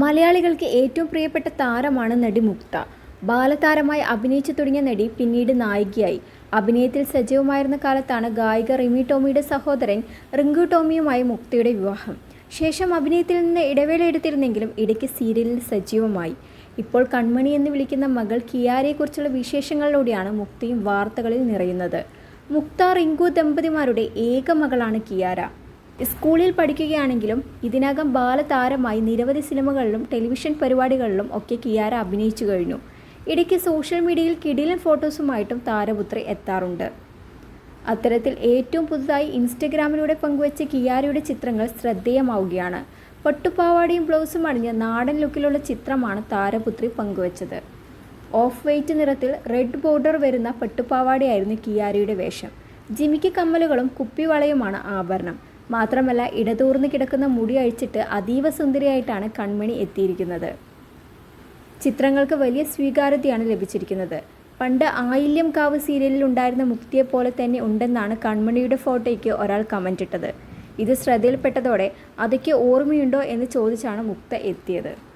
മലയാളികൾക്ക് ഏറ്റവും പ്രിയപ്പെട്ട താരമാണ് നടി മുക്ത. ബാലതാരമായി അഭിനയിച്ചു തുടങ്ങിയ നടി പിന്നീട് നായികയായി. അഭിനയത്തിൽ സജീവമായിരുന്ന കാലത്താണ് ഗായിക റിമി ടോമിയുടെ സഹോദരൻ റിങ്കു ടോമിയുമായി മുക്തയുടെ വിവാഹം. ശേഷം അഭിനയത്തിൽ നിന്ന് ഇടവേള എടുത്തിരുന്നെങ്കിലും ഇടയ്ക്ക് സീരിയലിൽ സജീവമായി. ഇപ്പോൾ കൺമണി എന്ന് വിളിക്കുന്ന മകൾ കിയാരയെക്കുറിച്ചുള്ള വിശേഷങ്ങളിലൂടെയാണ് മുക്തിയും വാർത്തകളിൽ നിറയുന്നത്. മുക്ത റിങ്കു ദമ്പതിമാരുടെ ഏക മകളാണ് കിയാര. സ്കൂളിൽ പഠിക്കുകയാണെങ്കിലും ഇതിനകം ബാലതാരമായി നിരവധി സിനിമകളിലും ടെലിവിഷൻ പരിപാടികളിലും ഒക്കെ കിയാര അഭിനയിച്ചു കഴിഞ്ഞു. ഇടയ്ക്ക് സോഷ്യൽ മീഡിയയിൽ കിടിലൻ ഫോട്ടോസുമായിട്ടും താരപുത്രി എത്താറുണ്ട്. അത്തരത്തിൽ ഏറ്റവും പുതുതായി ഇൻസ്റ്റഗ്രാമിലൂടെ പങ്കുവച്ച കിയാരയുടെ ചിത്രങ്ങൾ ശ്രദ്ധേയമാവുകയാണ്. പട്ടുപാവാടയും ബ്ലൗസും അണിഞ്ഞ നാടൻ ലുക്കിലുള്ള ചിത്രമാണ് താരപുത്രി പങ്കുവച്ചത്. ഓഫ് വൈറ്റ് നിറത്തിൽ റെഡ് ബോർഡർ വരുന്ന പട്ടുപാവാടയായിരുന്നു കിയാരയുടെ വേഷം. ജിമിക്ക് കമ്മലുകളും കുപ്പിവളയുമാണ് ആഭരണം. മാത്രമല്ല ഇടതൂർന്ന് കിടക്കുന്ന മുടി അഴിച്ചിട്ട് അതീവ സുന്ദരിയായിട്ടാണ് കൺമണി എത്തിയിരിക്കുന്നത്. ചിത്രങ്ങൾക്ക് വലിയ സ്വീകാര്യതയാണ് ലഭിച്ചിരിക്കുന്നത്. പണ്ട് ആയില്യം കാവ് സീരിയലിൽ ഉണ്ടായിരുന്ന മുക്തിയെ പോലെ തന്നെ ഉണ്ടെന്നാണ് കൺമണിയുടെ ഫോട്ടോയ്ക്ക് ഒരാൾ കമന്റ് ഇട്ടത്. ഇത് ശ്രദ്ധയിൽപ്പെട്ടതോടെ അതൊക്കെ ഓർമ്മയുണ്ടോ? എന്ന് ചോദിച്ചാണ് മുക്ത എത്തിയത്.